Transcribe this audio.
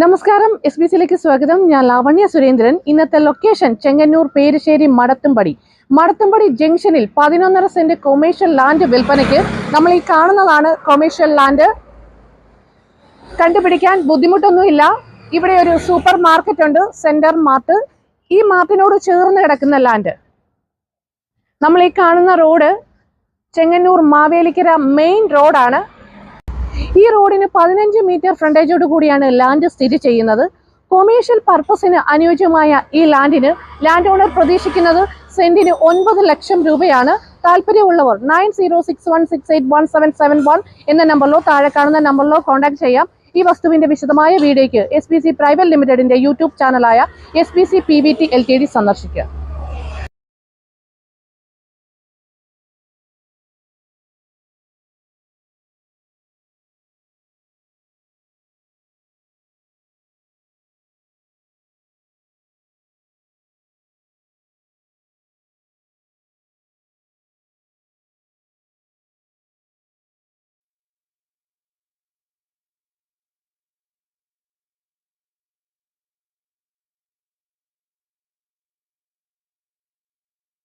നമസ്കാരം S B സിയിലേക്ക് സ്വാഗതം. ഞാൻ ലാവണ്യ സുരേന്ദ്രൻ. ഇന്നത്തെ ലൊക്കേഷൻ ചെങ്ങന്നൂർ പേരുശ്ശേരി മടത്തുംപടി. മടത്തുംപടി ജംഗ്ഷനിൽ പതിനൊന്നര സെന്റ് കൊമേഴ്ഷ്യൽ ലാൻഡ് വിൽപ്പനയ്ക്ക് നമ്മൾ ഈ കാണുന്നതാണ് കൊമേഴ്ഷ്യൽ ലാൻഡ് കണ്ടുപിടിക്കാൻ ബുദ്ധിമുട്ടൊന്നുമില്ല. ഇവിടെ ഒരു സൂപ്പർ മാർക്കറ്റ് ഉണ്ട് സെന്റർ മാർട്ട് ഈ മാർട്ടിനോട് ചേർന്ന് കിടക്കുന്ന ലാൻഡ് നമ്മൾ ഈ കാണുന്ന റോഡ് ചെങ്ങന്നൂർ മാവേലിക്കര മെയിൻ റോഡാണ് ഈ റോഡിന് പതിനഞ്ച് മീറ്റർ ഫ്രണ്ടേജോട് കൂടിയാണ് ലാൻഡ് സ്ഥിതി ചെയ്യുന്നത്. കൊമേഴ്ഷ്യൽ പർപ്പസിന് അനുയോജ്യമായ ഈ ലാൻഡിന് ലാൻഡ് ഓണർ പ്രതീക്ഷിക്കുന്നത് സെന്റിന് ഒൻപത് ലക്ഷം രൂപയാണ്. താല്പര്യമുള്ളവർ nine zero six one six eight one seven seven one എന്ന നമ്പറിലോ താഴെ കാണുന്ന നമ്പറിലോ കോൺടാക്ട് ചെയ്യാം. ഈ വസ്തുവിന്റെ വിശദമായ വീഡിയോയ്ക്ക് എസ് പി സി പ്രൈവറ്റ് ലിമിറ്റഡിന്റെ YouTube ചാനലായ S P C P V T L T D സന്ദർശിക്കുക.